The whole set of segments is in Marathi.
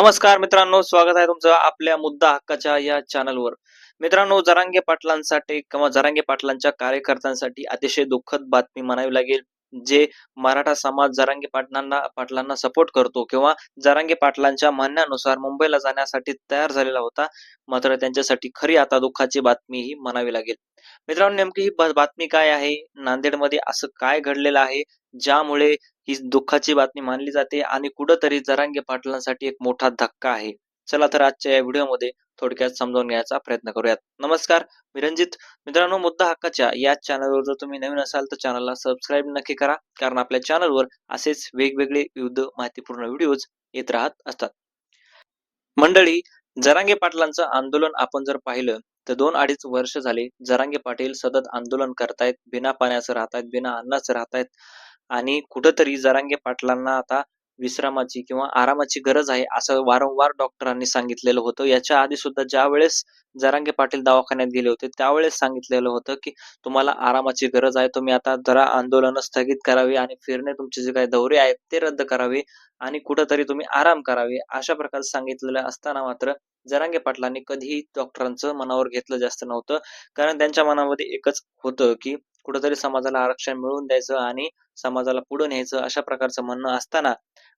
नमस्कार मित्रांनो स्वागत आहे तुमचं आपल्या मुद्दा हक्काच्या या चॅनलवर मित्रांनो जरांगे पाटलांसाठी किंवा जरांगे पाटलांच्या कार्यकर्त्यांसाठी अतिशय दुःखद बातमी म्हणावी लागेल. जे मराठा समाज जरांगे पाटलांना पाटलांना सपोर्ट करतो किंवा जरांगे पाटलांच्या म्हणण्यानुसार मुंबईला जाण्यासाठी तयार झालेला होता मात्र त्यांच्यासाठी खरी आता दुःखाची बातमी ही म्हणावी लागेल. मित्रांनो नेमकी ही बातमी काय आहे? नांदेडमध्ये असं काय घडलेलं आहे? ज्यामुळे ही दुःखाची बातमी मानली जाते आणि कुठंतरी जरांगे पाटलांसाठी एक मोठा धक्का आहे. चला तर आजच्या या व्हिडिओमध्ये थोडक्यात समजावून घ्यायचा प्रयत्न करूयात. नमस्कार मी रंजित मित्रांनो मुद्दा हक्काच्या या चॅनलवर जर तुम्ही नवीन असाल तर चॅनलला सबस्क्राईब नक्की करा कारण आपल्या चॅनलवर असेच वेगवेगळे विविध माहितीपूर्ण व्हिडिओज येत राहत असतात. मंडळी जरांगे पाटलांचं आंदोलन आपण जर पाहिलं तर दोन अडीच वर्ष झाले जरांगे पाटील सतत आंदोलन करतायत बिना पाण्याचं राहतायत बिना अन्नाचं राहतायत. आणि कुठंतरी जरांगे पाटलांना आता विश्रामाची किंवा आरामाची गरज आहे असं वारंवार डॉक्टरांनी सांगितलेलं होतं. याच्या आधी सुद्धा ज्या वेळेस जरांगे पाटील दवाखान्यात गेले होते त्यावेळेस सांगितलेलं होतं की तुम्हाला आरामाची गरज आहे तुम्ही आता जरा आंदोलन स्थगित करावी आणि फिरणे तुमचे जे काही दौरे आहेत ते रद्द करावे आणि कुठंतरी तुम्ही आराम करावे. अशा प्रकारे सांगितलेलं असताना मात्र जरांगे पाटलांनी कधीही डॉक्टरांचं मनावर घेतलं जास्त नव्हतं. कारण त्यांच्या मनामध्ये एकच होतं की कुठंतरी समाजाला आरक्षण मिळवून द्यायचं आणि समाजाला पुढे न्यायचं अशा प्रकारचं म्हणणं असताना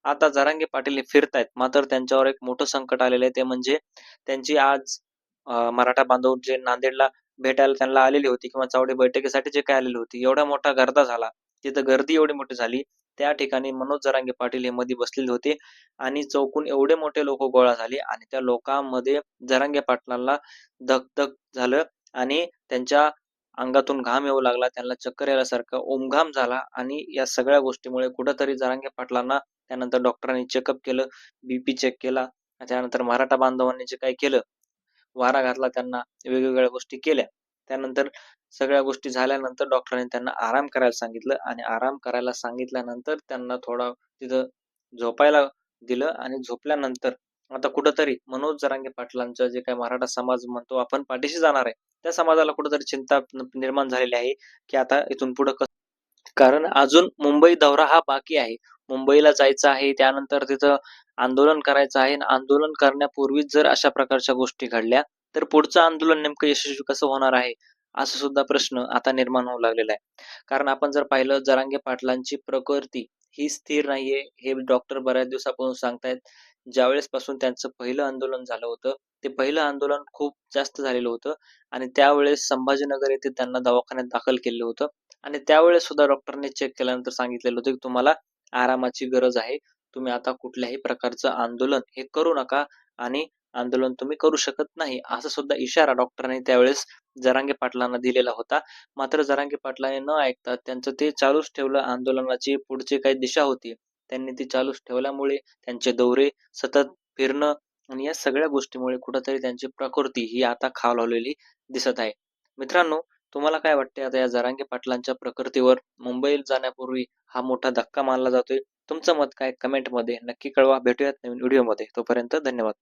आता जरांगे पाटील हे फिरतायत. मात्र त्यांच्यावर एक मोठं संकट आलेलं आहे. ते म्हणजे त्यांची आज मराठा बांधव जे नांदेडला भेटायला त्यांना आलेली होती किंवा चावडी बैठकीसाठी जे काय आलेली होती एवढा मोठा गर्दा झाला. तिथं गर्दी एवढी मोठी झाली. त्या ठिकाणी मनोज जरांगे पाटील हे मध्ये बसलेले होते आणि चौकून एवढे मोठे लोक गोळा झाले आणि त्या लोकांमध्ये जरांगे पाटलांना धकधक झालं आणि त्यांच्या अंगातून घाम येऊ लागला त्यांना चक्कर यायसारखा ओमघाम झाला आणि या सगळ्या गोष्टीमुळे कुठंतरी जरांगे पाटलांना त्यानंतर डॉक्टरांनी चेकअप केलं बीपी चेक केला त्यानंतर मराठा बांधवांनी जे काही केलं वारा घातला त्यांना वेगवेगळ्या गोष्टी केल्या. त्यानंतर सगळ्या गोष्टी झाल्यानंतर डॉक्टरांनी त्यांना आराम करायला सांगितलं आणि आराम करायला सांगितल्यानंतर त्यांना थोडा तिथं झोपायला दिलं आणि झोपल्यानंतर आता कुठंतरी मनोज जरांगे पाटलांचं जे काही मराठा समाज म्हणतो आपण पाठीशी जाणार आहे. त्या समाजाला कुठेतरी चिंता निर्माण झालेली आहे की आता इथून पुढे कारण अजून मुंबई दौरा हा बाकी आहे. मुंबईला जायचं आहे त्यानंतर तिथं आंदोलन करायचं आहे. आणि आंदोलन करण्यापूर्वीच जर अशा प्रकारच्या गोष्टी घडल्या तर पुढचं आंदोलन नेमकं यशस्वी कसं होणार आहे असा सुद्धा प्रश्न आता निर्माण होऊ लागलेला आहे. कारण आपण जर पाहिलं जरांगे पाटलांची प्रकृती ही स्थिर नाहीये हे डॉक्टर बऱ्याच दिवसापासून सांगतायत. ज्यावेळेस पासून त्यांचं पहिलं आंदोलन झालं होतं ते पहिलं आंदोलन खूप जास्त झालेलं होतं आणि त्यावेळेस संभाजीनगर येथे त्यांना दवाखान्यात दाखल केलं होतं. आणि त्यावेळेस सुद्धा डॉक्टरने चेक केल्यानंतर सांगितलेलं होतं की तुम्हाला आरामाची गरज आहे. तुम्ही आता कुठल्याही प्रकारचं आंदोलन हे करू नका आणि आंदोलन तुम्ही करू शकत नाही. असा सुद्धा इशारा डॉक्टरांनी त्यावेळेस जरांगे पाटलांना दिलेला होता. मात्र जरांगे पाटलांनी न ऐकता त्यांचं ते चालूच ठेवलं. आंदोलनाची पुढची काही दिशा होती. त्यांनी ती चालूच ठेवल्यामुळे त्यांचे दौरे सतत फिरणं आणि या सगळ्या गोष्टीमुळे कुठंतरी त्यांची प्रकृती ही आता खालावलेली दिसत आहे. मित्रांनो तुम्हाला काय वाटते आता या जरांगे पाटलांच्या प्रकृतीवर मुंबईला जाण्यापूर्वी हा मोठा धक्का मानला जातोय. तुमचं मत काय? कमेंटमध्ये नक्की कळवा. भेटूयात नवीन व्हिडिओमध्ये तोपर्यंत धन्यवाद.